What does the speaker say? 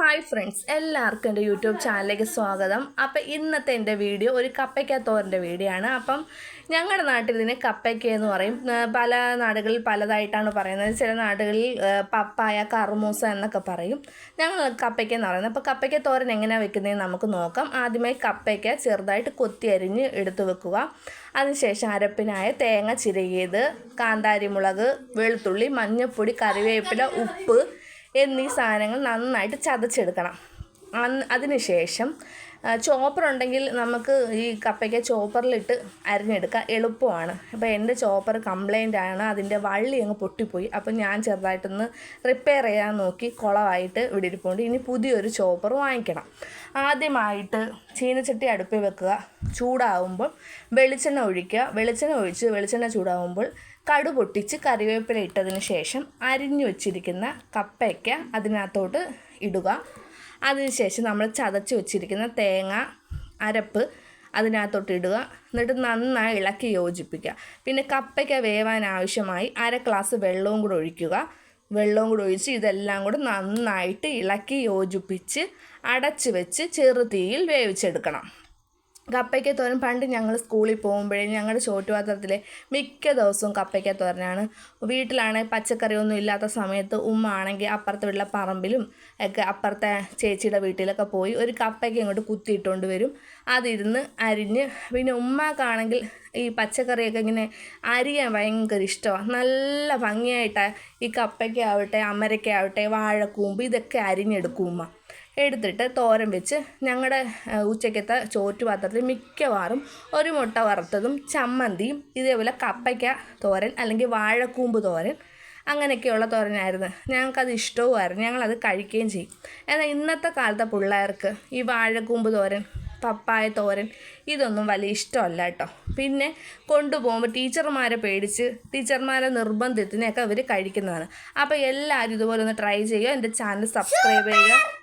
Hi friends എല്ലാവർക്കും എന്റെ YouTube ചാനലിലേക്ക് സ്വാഗതം. അപ്പം ഇന്നത്തെ എന്റെ വീഡിയോ ഒരു കപ്പയ്ക്കത്തോറിന്റെ വീഡിയോ ആണ്. അപ്പം ഞങ്ങളുടെ നാട്ടിൽ ഇതിന് കപ്പയ്ക്ക എന്ന് പറയും. പല നാടുകളിൽ പലതായിട്ടാണ് പറയുന്നത്. ചില നാടുകളിൽ പപ്പായ കറുമൂസ എന്നൊക്കെ പറയും. ഞങ്ങൾ കപ്പയ്ക്ക എന്ന് പറയുന്നത്. അപ്പോൾ കപ്പയ്ക്ക തോരൻ എങ്ങനെയാണ് വെക്കുന്നതെന്ന് നമുക്ക് നോക്കാം. ആദ്യമായി കപ്പയ്ക്ക ചെറുതായിട്ട് കൊത്തി അരിഞ്ഞ് എടുത്തു വെക്കുക. അതിനുശേഷം അരപ്പിനായ തേങ്ങ ചിരകിയത് കാന്താരിമുളക് വെളുത്തുള്ളി മഞ്ഞൾപ്പൊടി കറിവേപ്പില ഉപ്പ് എന്നീ സാധനങ്ങൾ നന്നായിട്ട് ചതച്ചെടുക്കണം. അതിനുശേഷം ചോപ്പർ ഉണ്ടെങ്കിൽ നമുക്ക് ഈ കപ്പയ്ക്ക ചോപ്പറിലിട്ട് അരിഞ്ഞെടുക്കാം. എളുപ്പമാണ്. അപ്പോൾ എന്റെ ചോപ്പർ കംപ്ലൈന്റ് ആണ്. അതിന്റെ വള്ളി അങ്ങ് പൊട്ടിപ്പോയി. അപ്പോൾ ഞാൻ ചെറുതായിട്ടൊന്ന് റിപ്പയർ ചെയ്യാൻ നോക്കി. കുളമായിട്ട് ഇവിടെ ഇരിപ്പുണ്ട്. ഇനി പുതിയൊരു ചോപ്പർ വാങ്ങിക്കണം. ആദ്യമായിട്ട് ചീനച്ചട്ടി അടുപ്പിൽ വെക്കുക. ചൂടാവുമ്പോൾ വെളിച്ചെണ്ണ ഒഴിക്കുക. വെളിച്ചെണ്ണ ഒഴിച്ച് വെളിച്ചെണ്ണ ചൂടാവുമ്പോൾ കടു പൊട്ടിച്ച് കറിവേപ്പില ഇട്ടതിന് ശേഷം അരിഞ്ഞു വെച്ചിരിക്കുന്ന കപ്പയ്ക്ക അതിനകത്തോട്ട് ഇടുക. അതിനുശേഷം നമ്മൾ ചതച്ച് വെച്ചിരിക്കുന്ന തേങ്ങ അരപ്പ് അതിനകത്തോട്ട് ഇടുക എന്നിട്ട് നന്നായി ഇളക്കി യോജിപ്പിക്കുക. പിന്നെ കപ്പയ്ക്ക വേവാൻ ആവശ്യമായി അര ഗ്ലാസ് വെള്ളവും കൂടെ ഒഴിക്കുക. വെള്ളവും കൂടെ ഒഴിച്ച് ഇതെല്ലാം കൂടെ നന്നായിട്ട് ഇളക്കി യോജിപ്പിച്ച് അടച്ച് വെച്ച് ചെറുതീയിൽ വേവിച്ചെടുക്കണം. കപ്പയ്ക്ക തോരൻ പണ്ട് ഞങ്ങൾ സ്കൂളിൽ പോകുമ്പോഴേ ഞങ്ങളുടെ ചോറ്റുപാത്രത്തിലെ മിക്ക ദിവസവും കപ്പയ്ക്ക തോരനാണ്. വീട്ടിലാണെങ്കിൽ പച്ചക്കറിയൊന്നും ഇല്ലാത്ത സമയത്ത് ഉമ്മ ആണെങ്കിൽ അപ്പുറത്തെ വീട്ടിലെ പറമ്പിലും ഒക്കെ അപ്പുറത്തെ ചേച്ചിയുടെ വീട്ടിലൊക്കെ പോയി ഒരു കപ്പയ്ക്ക ഇങ്ങോട്ട് കുത്തിയിട്ടുകൊണ്ട് വരും. അതിരുന്ന് അരിഞ്ഞ് പിന്നെ ഉമ്മക്കാണെങ്കിൽ ഈ പച്ചക്കറിയൊക്കെ ഇങ്ങനെ അരിയാൻ ഭയങ്കര ഇഷ്ടമാണ്. നല്ല ഭംഗിയായിട്ട് ഈ കപ്പയ്ക്ക ആവട്ടെ അമരയ്ക്ക ആവട്ടെ വാഴക്കൂമ്പ് ഇതൊക്കെ അരിഞ്ഞെടുക്കും ഉമ്മ. എടുത്തിട്ട് തോരൻ വെച്ച് ഞങ്ങളുടെ ഉച്ചക്കത്തെ ചോറ്റുപാത്രത്തിൽ മിക്കവാറും ഒരു മുട്ട വറുത്തതും ചമ്മന്തിയും ഇതേപോലെ കപ്പയ്ക്ക തോരൻ അല്ലെങ്കിൽ വാഴക്കൂമ്പ് തോരൻ അങ്ങനെയൊക്കെയുള്ള തോരനായിരുന്നു. ഞങ്ങൾക്കത് ഇഷ്ടവുമായിരുന്നു. ഞങ്ങളത് കഴിക്കുകയും ചെയ്യും. എന്നാൽ ഇന്നത്തെ കാലത്തെ പിള്ളേർക്ക് ഈ വാഴക്കൂമ്പ് തോരൻ പപ്പായ തോരൻ ഇതൊന്നും വലിയ ഇഷ്ടമല്ല കേട്ടോ. പിന്നെ കൊണ്ടുപോകുമ്പോൾ ടീച്ചർമാരെ പേടിച്ച് ടീച്ചർമാരെ നിർബന്ധത്തിനെയൊക്കെ അവർ കഴിക്കുന്നതാണ്. അപ്പോൾ എല്ലാവരും ഇതുപോലെ ഒന്ന് ട്രൈ ചെയ്യുക എന്റെ ചാനൽ സബ്സ്ക്രൈബ് ചെയ്യുക.